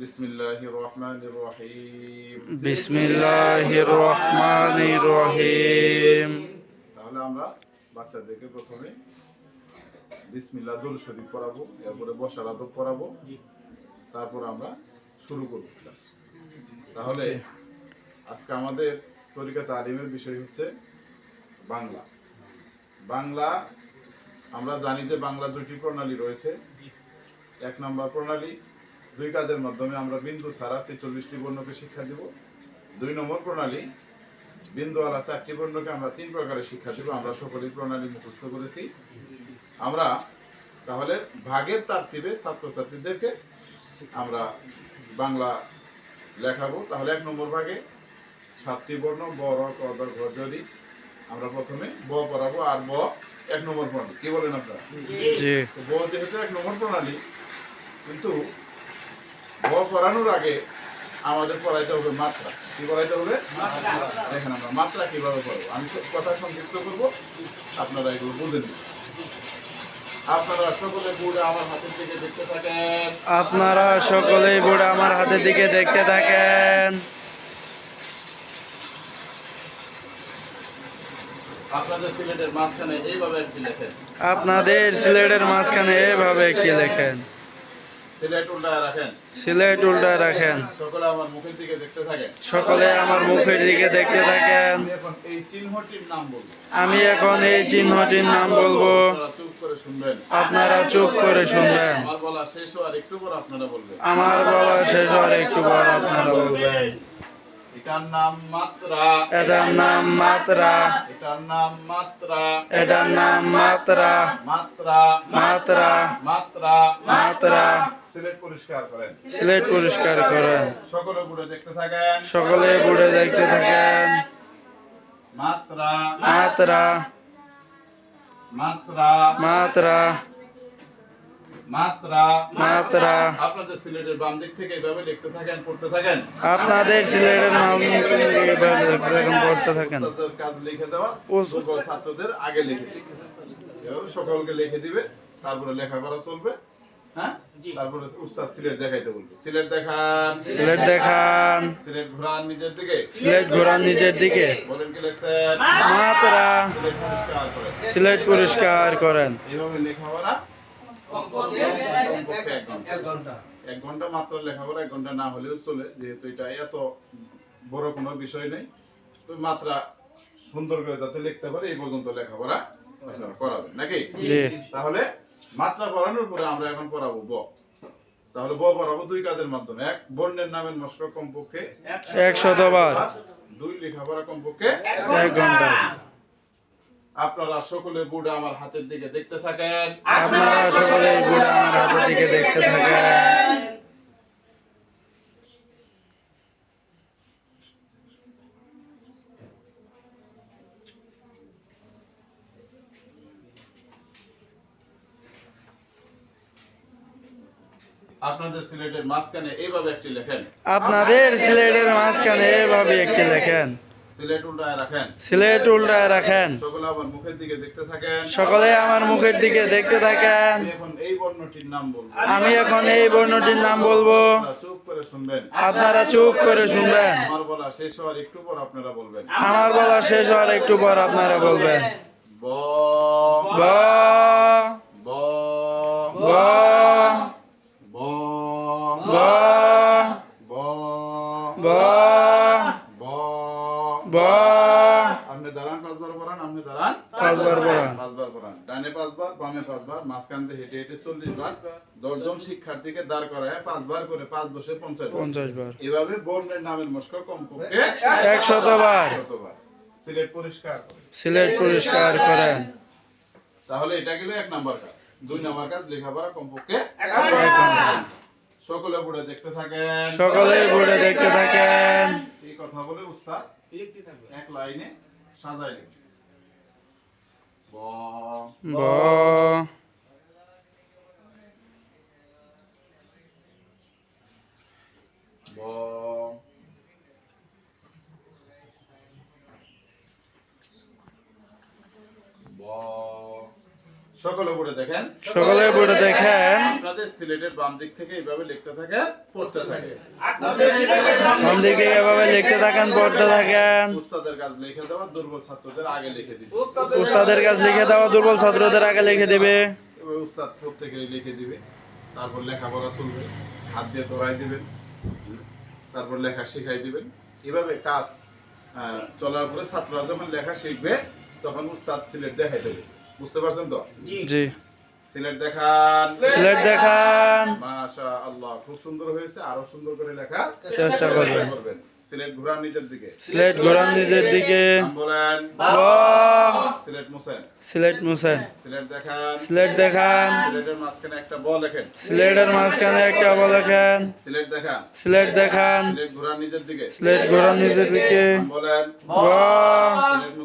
বিসমিল্লাহির রহমানির রহিম বিসমিল্লাহির রহমানির রহিম তাহলে আমরা বাচ্চাদেরকে প্রথমে বিসমিল্লাহ শরীফ পড়াবো এরপরে বসার আদব পড়াবো। তারপর আমরা শুরু করব ক্লাস। তাহলে আজকে আমাদের তরিকা তালিমের বিষয় হচ্ছে বাংলা। বাংলা আমরা জানি যে বাংলা দুইটি প্রণালী রয়েছে। এক নম্বর প্রণালী দুই কাজের মাধ্যমে আমরা বিন্দু ছাড়া ছেচল্লিশটি বর্ণকে শিক্ষা দিব। দুই নম্বর প্রণালী বিন্দু বিন্দুওয়ালা চারটি বর্ণকে আমরা তিন প্রকারের শিক্ষা দিব। আমরা সকলেই প্রণালী মুখস্থ করেছি। আমরা তাহলে ভাগের তারতিবে ছাত্রছাত্রীদেরকে আমরা বাংলা লেখাবো। তাহলে এক নম্বর ভাগে সাতটি বর্ণ ব র ক দ ঘ যদি আমরা প্রথমে ব পড়াবো আর ব এক নম্বর প্রণালী। কি বলেন আপনারা? ব যেহেতু এক নম্বর প্রণালী কিন্তু ব পড়ানোর আগে আমাদের পড়াইতে হবে মাত্রা। কি পড়াইতে হবে? দেখেন আমরা মাত্রা কীভাবে পড়ব। আমি কথা সংক্ষিপ্ত করব। আপনারা এগুলো বুঝে নিন। আপনারা সকলে বুড়ে আমার হাতের দিকে দেখতে থাকেন। আপনারা সকলেই বুড়া আমার হাতের দিকে দেখতে থাকেন। আপনাদের সিলেটের মাঝখানে এইভাবে একটি লেখেন? আপনাদের সিলেটের মাঝখানে এভাবে একটি লেখেন? সিলেট উল্টা রাখেন। সকলে আমার মুখের দিকে দেখতে থাকেন। আমি এখন এই চিহ্নটির নাম বলব। আপনারা চুপ করে শুনবেন। আমার বলা শেষ হওয়ার একটু পর আপনারা বলবেন এটার নাম মাত্রা। এটার নাম মাত্রা। এটার নাম মাত্রা। এটার নাম মাত্রা। মাত্রা। মাত্রা। মাত্রা। মাত্রা। সিলেট পরিষ্কার করেন। সিলেট পরিষ্কার করেন। সকলে ঘুরে দেখতে থাকেন। সকলে বুড়ে দেখতে থাকেন। মাত্রা। মাত্রা। মাত্রা। মাত্রা। মাত্রা। মাত্রা। আপনাদের সিলেটের বাম দিক থেকে এইভাবে লিখতে থাকেন পড়তে থাকেন? আপনাদের সিলেটের এভাবে পড়তে থাকেন। কাজ লিখে দেওয়া ছাত্রদের আগে লিখে দিবে। সকলকে লিখে দিবে তারপরে লেখাপড়া চলবে। তারপরে উস্তাদ সিলেট দেখাইতে বলবে। সিলেট দেখান। সিলেট দেখান। সিলেট ঘোরান নিজের দিকে। সিলেট ঘোরান নিচের দিকে। বলেন কি লেখছেন? মাত্রা। সিলেট করেন। এইভাবে লেখাপড়া? এক ঘণ্টা। এক ঘণ্টা। মাত্র লেখাপড়া এক ঘণ্টা না হলেও চলে যেহেতু এটা এত বড় কোনো বিষয় নেই। তো মাত্রা সুন্দর করে যাতে লিখতে পারে এই পর্যন্ত লেখাপড়া আপনারা করাবেন নাকি? তাহলে মাত্রা বাড়ানোর পরে আমরা এখন পড়াবো ব। তাহলে ব পড়াবো দুই কাজের মাধ্যমে। এক বর্ণের নামের মস্ক কমপক্ষে। একশতবার দুই লেখাপড়া কমপক্ষে এক ঘণ্টা। আপনারা সকলে বুড়া আমার হাতের দিকে দেখতে থাকেন। আপনারা সকলে বুড়া আমার হাতের দিকে দেখতে থাকেন। আপনাদের সিলেটের মাঝখানে এইভাবে একটি লেখেন। আপনাদের সিলেটের মাঝখানে এভাবে একটি লেখেন। সিলেট উল্টায় রাখেন। সিলেট উল্টায় রাখেন। সকলে আমার মুখের দিকে দেখতে থাকেন। সকলে আমার মুখের দিকে দেখতে থাকেন। আমি এখন এই বর্ণটির নাম বলব। আমি এখন এই বর্ণটির নাম বলব। আপনারা চুপ করে শুনবেন। আপনারা চুপ করে শুনবেন। আমার বলা শেষ হওয়ার একটু পর আপনারা বলবেন। আমার বলা শেষ হওয়ার একটু পর আপনারা বলবেন। ব আপনি দাঁড়ান পাঁচবার পড়ান আপনি দাঁড়ান। পাঁচবার পড়ান। পাঁচবার পড়ান। ডানে পাঁচবার বামে পাঁচবার মাঝখান দিয়ে হেঁটে হেঁটে চল্লিশ বার দশজন শিক্ষার্থীকে দাঁড় করায় পাঁচবার করে পাঁচ দশে পঞ্চাশ পঞ্চাশ বার। এভাবে বর্ণের নামের মস্ক কমপক্ষে একশতবার শতবার সিলেট পরিষ্কার সিলেট পরিষ্কার করেন। তাহলে এটা গেল এক নাম্বার কাজ। দুই নাম্বার কাজ লেখাপড়া কমপক্ষে সকলে পড়ে দেখতে থাকেন। সকলে বুড়ে দেখতে থাকেন। এই কথা বলে উস্তাদ এক লাইনে সাজাই লিখবে ব। ব। ব ব সকলে পড়ে দেখেন। সকলে পড়ে দেখেন। আপনাদের সিলেটের বাম দিক থেকে এইভাবে লিখতে থাকেন পড়তে থাকেন। কোন দিকে এভাবে লিখতে থাকেন পড়তে থাকেন। উস্তাদের কাজ লিখে দেওয়া দুর্বল ছাত্রদের আগে লিখে দিবে। উস্তাদের কাছে লিখে দেওয়া দুর্বল ছাত্রদের আগে লিখে দেবে। এবার উস্তাদ প্রত্যেকেরই লিখে দিবে। তারপর লেখাপড়া চলবে হাত দিয়ে তোড়াই দিবেন তারপর লেখা শেখাই দিবেন। এভাবে কাজ আহ, চলার পরে ছাত্ররা যখন লেখা শিখবে তখন উস্তাদ সিলেট দেখাই দেবে। বুঝতে পারছেন তো? জি। সিলেট দেখান। সিলেট দেখান। মাশা আল্লাহ খুব সুন্দর হয়েছে আরও সুন্দর করে লেখার চেষ্টা করবেন। করবেন। সিলেট ঘুরান নিজের দিকে। সিলেট ঘোরান নিজের দিকে। বলেন। ব সিলেট মুসেন। সিলেট মুসেন। সিলেট দেখান। সিলেট দেখান। সিলেটের মাঝখানে একটা ব লেখেন। সিলেটের মাঝখানে একটা বল লেখেন। সিলেট দেখান। সিলেট দেখান। সিলেট ঘুরান নিজের দিকে। সিলেট ঘোরান নিজের দিকে। বলেন।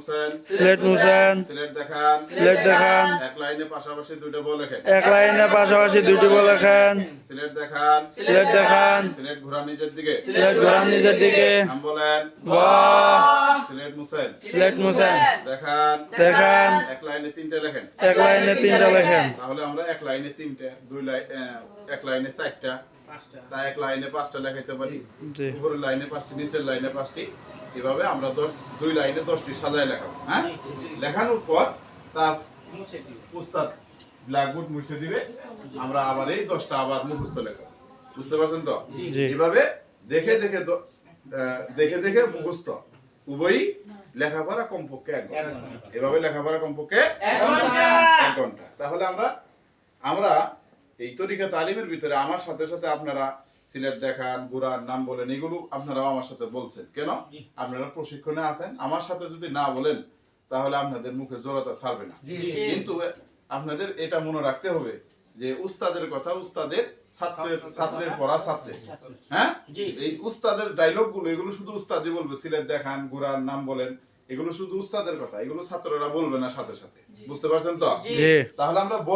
সিলেট মুসেন সিলেট দেখান। সিলেট দেখান। এক লাইনে পাশাপাশি দুইটা ব লেখেন। এক লাইনে পাশাপাশি দুটি বল লেখেন। সিলেট দেখান। সিলেট দেখান। সিলেট নিজের দিকে। সিলেট ঘোরান নিজের দিকে। নাম বলেন। ব সিলেট মুসেন সিলেট মুসেন দেখান। দেখান। এক লাইনে তিনটে লেখেন। এক লাইনে তিনটা লেখেন। তাহলে আমরা এক লাইনে তিনটে দুই লাইন এক লাইনে চারটা। তা এক লাইনে পাঁচটা লেখাইতে পারি। উপরের লাইনে পাঁচটি নিচের লাইনে পাঁচটি। এভাবে আমরা দশ দুই লাইনে দশটি সাজায় লেখাবো হ্যাঁ? লেখানোর পর তার উস্তাদ ব্ল্যাকবোর্ড মুছে দিবে আমরা আবার এই দশটা আবার মুখস্থ লেখাবো। বুঝতে পারছেন তো? এভাবে দেখে দেখে দেখে দেখে মুখস্থ। উভয়ই লেখাপড়া কমপক্ষে এক ঘণ্টা। এভাবে লেখাপড়া কমপক্ষে এক ঘণ্টা। তাহলে আমরা আমরা এই তরিকা তালিমের ভিতরে আমার সাথে সাথে আপনারা সিলেট দেখান গুড়ার নাম বলেন এগুলো আপনারাও আমার সাথে বলছেন। কেন? আপনারা প্রশিক্ষণে আছেন। আমার সাথে যদি না বলেন তাহলে আপনাদের মুখে জোরতা ছাড়বে না। কিন্তু আপনাদের এটা মনে রাখতে হবে যে উস্তাদের কথা উস্তাদের ছাত্রের ছাত্রের পড়া ছাত্রের হ্যাঁ? এই উস্তাদের ডায়লগগুলো এগুলো শুধু উস্তাদই বলবে। সিলেট দেখান গুড়ার নাম বলেন এগুলো শুধু উস্তাদের কথা। এগুলো ছাত্ররা বলবে না সাথে সাথে। বুঝতে পারছেন তো? তাহলে আমরা ব